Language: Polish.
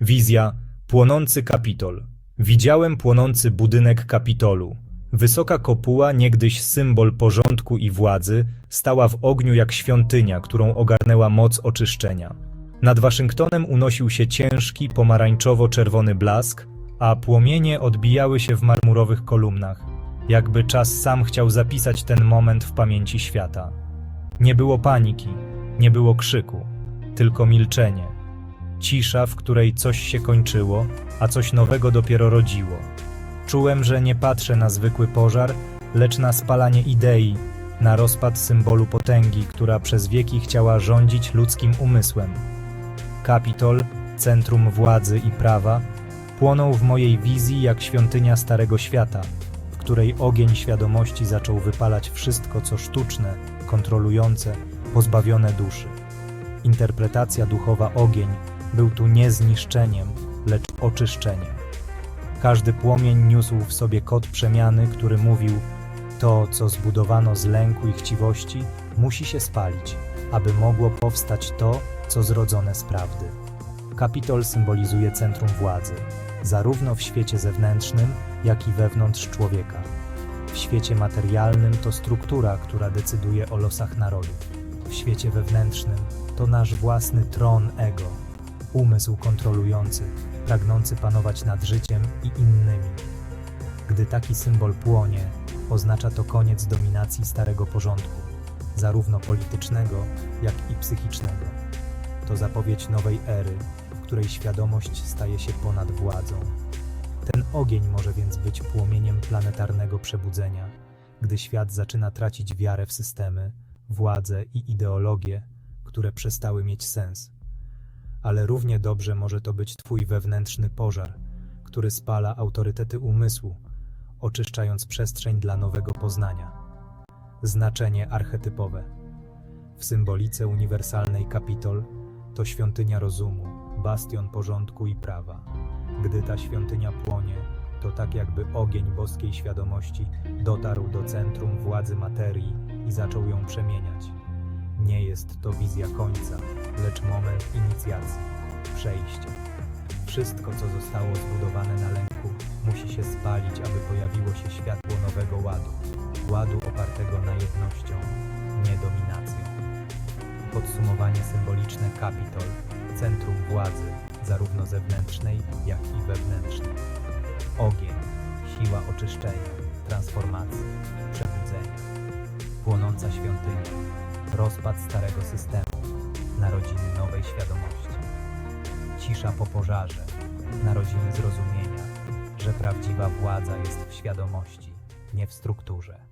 Wizja płonący kapitol. Widziałem płonący budynek kapitolu. Wysoka kopuła, niegdyś symbol porządku i władzy, stała w ogniu jak świątynia, którą ogarnęła moc oczyszczenia. Nad Waszyngtonem unosił się ciężki, pomarańczowo-czerwony blask, a płomienie odbijały się w marmurowych kolumnach, jakby czas sam chciał zapisać ten moment w pamięci świata. Nie było paniki, nie było krzyku, tylko milczenie. Cisza, w której coś się kończyło, a coś nowego dopiero rodziło. Czułem, że nie patrzę na zwykły pożar, lecz na spalanie idei, na rozpad symbolu potęgi, która przez wieki chciała rządzić ludzkim umysłem. Kapitol, centrum władzy i prawa, płonął w mojej wizji jak świątynia Starego Świata, w której ogień świadomości zaczął wypalać wszystko, co sztuczne, kontrolujące, pozbawione duszy. Interpretacja duchowa ogień był tu nie zniszczeniem, lecz oczyszczeniem. Każdy płomień niósł w sobie kod przemiany, który mówił: To, co zbudowano z lęku i chciwości, musi się spalić, aby mogło powstać to, co zrodzone z prawdy. Kapitol symbolizuje centrum władzy, zarówno w świecie zewnętrznym, jak i wewnątrz człowieka. W świecie materialnym to struktura, która decyduje o losach narodów. W świecie wewnętrznym to nasz własny tron ego, umysł kontrolujący, pragnący panować nad życiem i innymi. Gdy taki symbol płonie, oznacza to koniec dominacji starego porządku, zarówno politycznego, jak i psychicznego. To zapowiedź nowej ery, w której świadomość staje się ponad władzą. Ten ogień może więc być płomieniem planetarnego przebudzenia, gdy świat zaczyna tracić wiarę w systemy, władzę i ideologie, które przestały mieć sens. Ale równie dobrze może to być Twój wewnętrzny pożar, który spala autorytety umysłu, oczyszczając przestrzeń dla nowego poznania. Znaczenie archetypowe. W symbolice uniwersalnej kapitol to świątynia rozumu, bastion porządku i prawa. Gdy ta świątynia płonie, to tak jakby ogień boskiej świadomości dotarł do centrum władzy materii i zaczął ją przemieniać. Nie jest to wizja końca, lecz moment inicjacji, przejścia. Wszystko, co zostało zbudowane na lęku, musi się spalić, aby pojawiło się światło nowego ładu. Ładu opartego na jednością, nie dominacją. Podsumowanie symboliczne Kapitol, centrum władzy, zarówno zewnętrznej, jak i wewnętrznej. Ogień, siła oczyszczenia, transformacji, przebudzenia. Płonąca świątynia, rozpad starego systemu, narodziny nowej świadomości. Cisza po pożarze, narodziny zrozumienia, że prawdziwa władza jest w świadomości, nie w strukturze.